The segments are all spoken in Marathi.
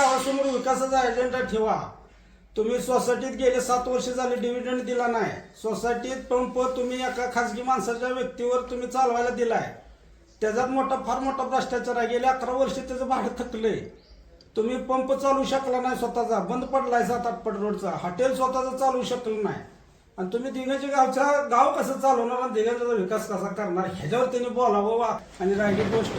गावासमोर विकासाचा अजेंडा ठेवा. तुम्ही सोसायटीत गेले सात वर्ष झाले डिव्हिडंड दिला नाही. सोसायटीत पंप तुम्ही एका खासगी माणसाच्या व्यक्तीवर तुम्ही चालवायला दिलाय. त्याच्यात मोठा फार मोठा भ्रष्टाचार आहे. गेले अकरा वर्ष त्याचं भाडं थकलंय. तुम्ही पंप चालू शकला नाही स्वतःचा. बंद पडलाय सात आठ पट रोडचा. हॉटेल स्वतःचा चालू शकलं नाही. आणि तुम्ही दिघाच्या गावचा गाव कसं चालवणार आणि दिघाचा विकास कसा करणार? ह्याच्यावर त्यांनी बोलावं वा आणि राहिली गोष्ट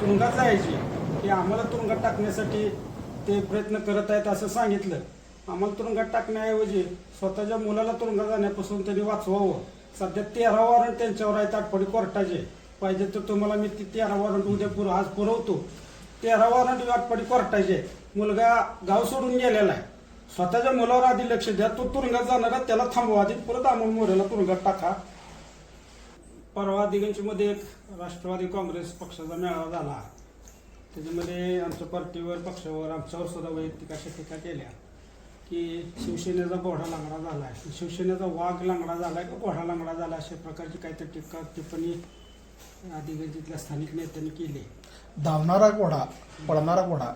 तुंगात जायची. की आम्हाला तुरुंगात टाकण्यासाठी ते प्रयत्न करत आहेत असं सांगितलं. आम्हाला तुरुंगात टाकण्याऐवजी स्वतःच्या मुलाला तुरुंगात जाण्यापासून त्यांनी वाचवावं. सध्या तेरा वॉरंट त्यांच्यावर आहेत आठवडी कोर्टाचे. पाहिजे तर तुम्हाला मी ती तेरा वॉरंट उद्या पुर आज पुरवतो. तेरा वॉरंट आठवडी कोर्टाचे. मुलगा गाव सोडून गेलेला आहे. स्वतःच्या मुलावर आधी लक्ष द्या. तो तुरुंगात जाणार त्याला थांबवा. आधी परत अमोल मोरेला तुरुंगात टाका. परवा दिगंचीमध्ये एक राष्ट्रवादी काँग्रेस पक्षाचा मेळावा झाला. त्याच्यामध्ये आमच्या पार्टीवर पक्षावर आमच्यावर सुद्धा वैयक्तिक अशा टीका केल्या की शिवसेनेचा बोढा लांगडा झाला आहे शिवसेनेचा वाघ लांगडा झाला आहे का बोढा लांगडा झाला अशा प्रकारची काहीतरी टीका टिप्पणी दिगंजीतल्या स्थानिक नेत्यांनी केली. धावणारा घोडा पळणारा घोडा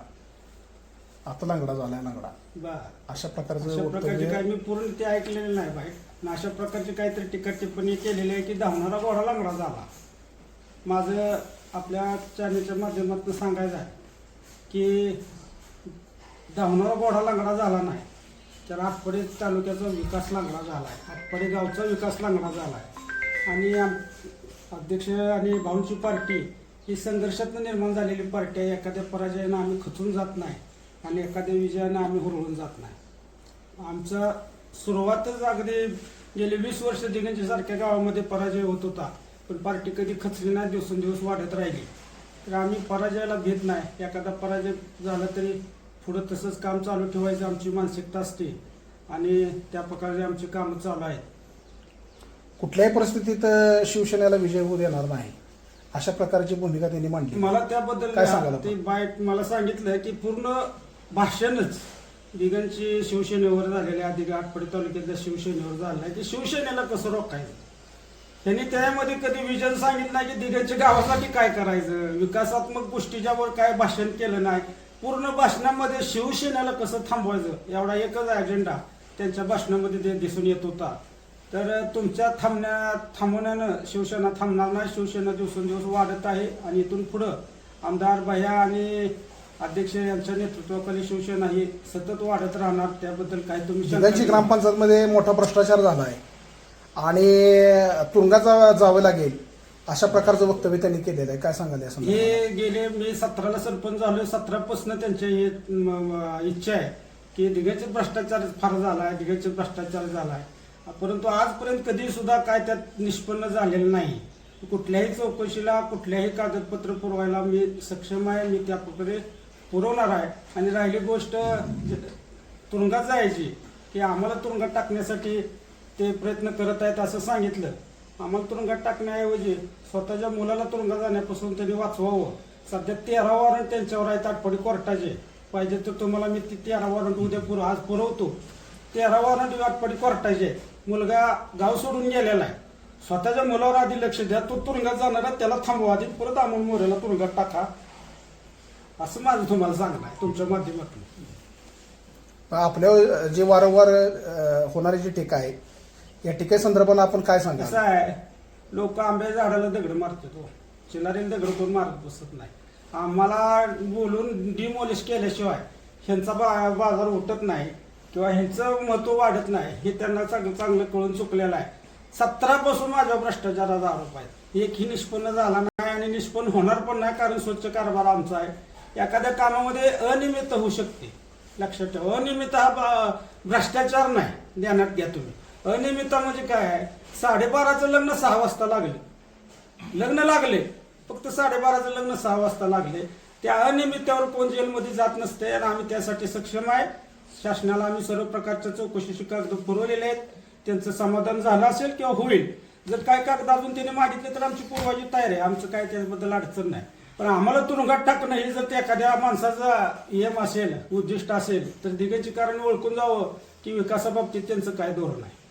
आता लंगडा झालाय लंगडा. बर. अशा प्रकारचं अशा प्रकारचे काय मी पूर्ण ते ऐकलेले नाही आणि अशा प्रकारची काहीतरी टीका टिप्पणी केलेली आहे की धावणारा घोडा लांगडा झाला. माझं आपल्या चॅनलच्या माध्यमातून सांगायचं आहे की धावणारा गोडा लांगडा झाला नाही तर आटपाडी तालुक्याचा विकास लांगडा झाला आहे. आटपाडी गावचा विकास लांगडा झाला आहे. आणि आम- अध्यक्ष आणि भाऊंची पार्टी ही संघर्षातून निर्माण झालेली पार्टी आहे. एखाद्या पराजयानं आम्ही खचून जात नाही आणि एखाद्या विजयानं आम्ही हुरळून जात नाही. आमचा सुरुवातच अगदी गेली वीस वर्ष दिगंजी गावामध्ये पराजय होत होता. पण पार्टी कधी खचली नाही दिवसेंदिवस वाढत राहिली. तर आम्ही पराजयाला भेट नाही. एखादा पराजय झाला तरी पुढं तसंच काम चालू ठेवायचं आमची मानसिकता असते आणि त्या प्रकारे आमची कामं चालू आहेत. कुठल्याही परिस्थितीत शिवसेनेला विजय होऊ देणार नाही. अशा प्रकारची भूमिका त्यांनी मांडली. मला त्याबद्दल काय सांगाल ते? बाईट मला सांगितलं की पूर्ण भाषणच दिगंची शिवसेनेवर झालेले अधिक आटपडी तालुक्यातल्या शिवसेनेवर झालं आहे ते शिवसेनेला कसं रोखायचं? त्यांनी त्यामध्ये कधी विजन सांगितलं नाही की दिगंच्या गावासाठी काय करायचं? विकासात्मक गोष्टीच्यावर काय भाषण केलं नाही? पूर्ण भाषणामध्ये शिवसेनेला कसं थांबवायचं? एवढा एकच अजेंडा त्यांच्या भाषणामध्ये ते दिसून येत होता. तर तुमच्या थांबण्या थांबवण्यानं शिवसेना थांबणार नाही. शिवसेना दिवसेंदिवस वाढत आहे आणि इथून पुढं आमदार भैया आणि अध्यक्ष यांच्या नेतृत्वाखाली शिवसेना ही सतत वाढत राहणार. त्याबद्दल काय तुम्ही? ग्रामपंचायतमध्ये मोठा भ्रष्टाचार झाला आहे आणि तुरुंगात जा- जावं लागेल. अशा प्रकारचं वक्तव्य त्यांनी केलेलं आहे. काय सांगाल या हे गेले मी सतराला सरपंच झालो सतरापासून त्यांच्या म, इच्छा आहे की दिघ्याचे भ्रष्टाचार फार झाला आहे दिघ्याचे भ्रष्टाचार झाला आहे परंतु आजपर्यंत कधी सुद्धा काय त्यात निष्पन्न झालेलं नाही. कुठल्याही चौकशीला कुठल्याही कागदपत्र पुरवायला मी सक्षम आहे. मी त्या प्रकारे पुरवणार आहे. आणि राहिली गोष्ट तुरुंगात जायची की आम्हाला तुरुंगात टाकण्यासाठी ते प्रयत्न करत आहेत असं सांगितलं. आम्हाला तुरुंगात टाकण्याऐवजी स्वतःच्या मुलाला तुरुंगात जाण्यापासून त्यांनी वाचवावं. सध्या तेरा वॉरंट त्यांच्यावर आहेत आठवडी कोर्टाचे. पाहिजे तर तुम्हाला मी ती तेरा वॉरंट उद्या पुर आज पुरवतो. तेरा वॉरंट आठवडी कोर्टाचे. मुलगा गाव सोडून गेलेला आहे. स्वतःच्या मुलावर आधी लक्ष द्या. तो तुरुंगात जाणार आहे, त्याला थांबवा. आधी परत अमोल मोरेला तुरुंगात टाका. असं माझं तुम्हाला सांगणं आहे तुमच्या माध्यमातून. आपल्या जे वारंवार होणारी जी टीका आहे या टीकेसंदर्भात आपण काय कसं सांगाल आहे लोक आंब्या झाडाला दगड मारतो तो हो. चिलारीला दगड कोण मारत बसत नाही. आम्हाला बोलून डिमोलिश केल्याशिवाय ह्यांचा बा बाजार उठत नाही किंवा ह्यांचं महत्त्व वाढत नाही हे त्यांना चांगलं चांगलं कळून चुकलेलं आहे. सतरापासून माझ्या भ्रष्टाचाराचा आरोप आहे एकही निष्पन्न झाला नाही आणि निष्पन्न होणार पण नाही कारण स्वच्छ कारभार आमचा आहे. एखाद्या कामामध्ये अनियमित होऊ शकते. लक्षात ठेवा अनियमित हा बा भ्रष्टाचार नाही. ध्यानात घ्या तुम्ही. अनियमितता म्हणजे काय? साडेबाराचं लग्न सहा वाजता लागले. लग्न लागले. फक्त साडेबाराचं लग्न सहा वाजता लागले. त्या अनियमिततेवर कोण जेलमध्ये जात नसते आणि आम्ही त्यासाठी सक्षम आहे. शासनाला आम्ही सर्व प्रकारच्या चौकशी कागद पुरवलेले आहेत. त्यांचं समाधान झालं असेल किंवा होईल. जर काय कागद अजून त्याने मागितले तर आमची पूर्वाची तयार आहे. आमचं काय त्याबद्दल अडचण नाही. पण आम्हाला तुरुंगात टाकणं हे जर त्या एखाद्या माणसाचा एम असेल उद्दिष्ट असेल तर दिघाची कारण ओळखून जावं की विकासाबाबतीत त्यांचं काय धोरण आहे.